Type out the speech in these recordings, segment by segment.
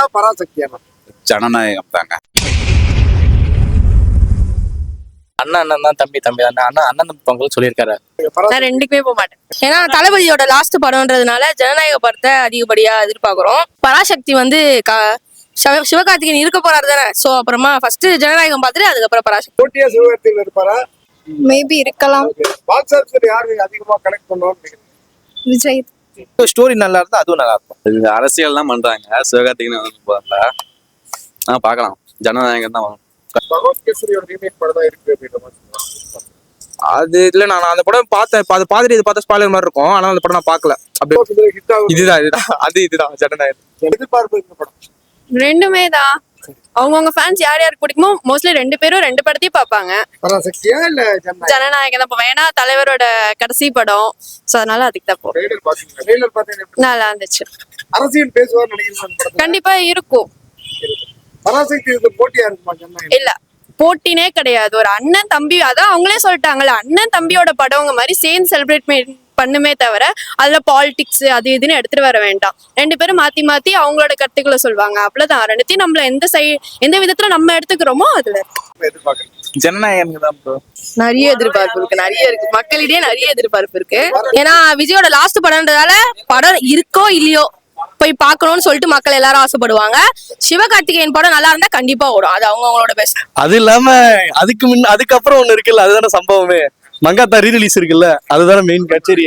ஜனநாயகனா பராசக்தியானா ஜனநாயகம் தாங்க. அண்ணன் அண்ணன் தான் தம்பி தம்பி தான் அண்ணன் அண்ணன் பொங்கல் சொல்லியிருக்காரு. நான் ரெண்டுக்குமே போக மாட்டேன். ஏன்னா தளபதியோட லாஸ்ட் படம்ன்றதுனால ஜனநாயக படத்தை அதிகப்படியா எதிர்பார்க்கிறோம். பராசக்தி வந்து க- சிவ- சிவகார்த்திகேயன் இருக்க போறாரு தானே. சோ அப்புறமா ஃபர்ஸ்ட் ஜனநாயகம் பார்த்துட்டு அதுக்கப்புறம் பராசக்தி. போட்டியா சிவகார்த்தியில் இருப்பாரா? மேபி இருக்கலாம். பாக்ஸ் ஆஃபீஸ்ல யாரு அதிகமா கனெக்ட் பண்ணுவான்னு விஜய். ஸ்டோரி நல்லா இருந்தா அதுவும் நல்லா இருக்கும் இது அரசியல் தான் பண்றாங்க. சிவகார்த்திகேயன் வந்து போறல ஆ பார்க்கலாம் ஜனநாயகம் தான் வரும். அது இல்ல நான் அந்த படம் பார்த்தேன். அது பார்த்துட்டு இது பார்த்தா ஸ்பாயிலர் மாதிரி இருக்கும். ஆனா அந்த படம் நான் பார்க்கல. அப்படி இதுல hit ஆகுது. இதுதான் இதுதான். அது இதுதான். ஜனநாயகம். எதிர்பார்ப்பு இந்த படம். ரெண்டுமே தான் அவங்கவுங்க ஃபேன்ஸ் யார் யாருக்கு பிடிக்குமோ மோஸ்ட்லி ரெண்டு பேரும் ரெண்டு படத்தையும் பார்ப்பாங்க. ஜனநாயகம்? தான். ஏன்னா தலைவரோட கடைசி படம். சோ அதனால அதுக்கு தான்? நல்லா இருந்துச்சு. அரசியல் பேசுவார். கண்டிப்பா இருக்கும். இல்ல போட்டினே கிடையாது. ஒரு அண்ணன் தம்பி அதான் அவங்களே சொல்லிட்டாங்கல்ல அண்ணன் தம்பியோட படங்க மாதிரி சேர்ந்து செலிப்ரேட் பண்ணுமே தவிர அதுல பாலிடிக்ஸ் அது இதுன்னு எடுத்துட்டு வர வேண்டாம். ரெண்டு பேரும் மாத்தி மாத்தி அவங்களோட கருத்துக்களை சொல்லுவாங்க அவ்வளவுதான். ரெண்டுத்தையும் நம்மள எந்த சை எந்த விதத்துல நம்ம எடுத்துக்கிறோமோ அதுல. இருக்கு. எதிர்பார்க்கறேன் ஜனநாயகம் தான் ப்ரோ நிறைய எதிர்பார்ப்பு இருக்கு. நிறைய இருக்கு. மக்களிடையே நிறைய எதிர்பார்ப்பு இருக்கு. ஏன்னா விஜயோட லாஸ்ட் படம்ன்றதால படம் இருக்கோ இல்லையோ போய் பார்க்கணும்னு சொல்லிட்டு மக்கள் எல்லாரும் ஆசைப்படுவாங்க. சிவகார்த்திகேயன் படம் நல்லா இருந்தா கண்டிப்பா ஓடும். அது அவங்க அவங்களோட பெஸ்ட் அது இல்லாம அதுக்கு முன்ன அதுக்கப்புறம் ஒண்ணு இருக்குல்ல அதுதானே சம்பவமே. மங்காத்தா ரீரிலீஸ் இருக்குல்ல அதுதானே மெயின் கச்சேரி.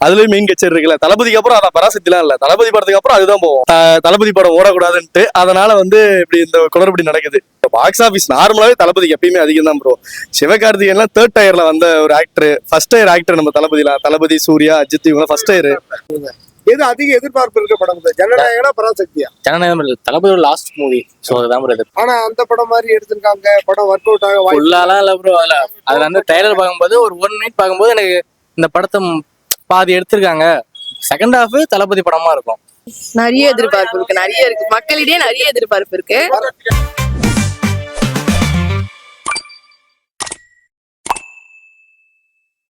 அதுலயும் மெயின் கச்சேரி இருக்குல்ல. தளபதிக்கு அப்புறம் அதான் பராசக்திலாம் இல்ல. தளபதி படத்துக்கு அப்புறம் அதுதான் போவோம். த- தளபதி படம் ஓடக்கூடாதுன்ட்டு அதனால வந்து இப்படி இந்த குளறுபடி நடக்குது. பாக்ஸ் ஆபீஸ் நார்மலாவே தளபதிக்கு எப்பயுமே அதிகம் தான் ப்ரோ சிவகார்த்திகேயன்லாம் தேர்ட் டயர்ல வந்த ஒரு ஆக்டர் ஃபர்ஸ்ட் டயர் ஆக்டர் நம்ம தளபதிலாம் தளபதி சூர்யா அஜித் இவங்க ஃபர்ஸ்ட் டயர் எது அதிக எதிர்பார்ப்பு இருக்க படம்? ஜனநாயகனா பராசக்தியா? ஜனநாயகம் இல்ல தலைவரோட லாஸ்ட் மூவி ஸோ அதுதான் ப்ரோ இது. ஆனா அந்த படம் மாதிரி எடுத்திருக்காங்க படம் ஒர்க் அவுட் ஆக ஃபுல்லாலாம் இல்ல. ப்ரோ அதுல அதுல வந்து ட்ரைலர் பார்க்கும்போது ஒரு ஒன் மினிட் பார்க்கும்போது எனக்கு இந்த படத்தை பாதி எடுத்திருக்காங்க. செகண்ட் ஹாஃப் தளபதி படமா இருக்கும். நிறைய எதிர்பார்ப்பு இருக்கு நிறைய இருக்கு. மக்களிடையே நிறைய எதிர்பார்ப்பு இருக்கு.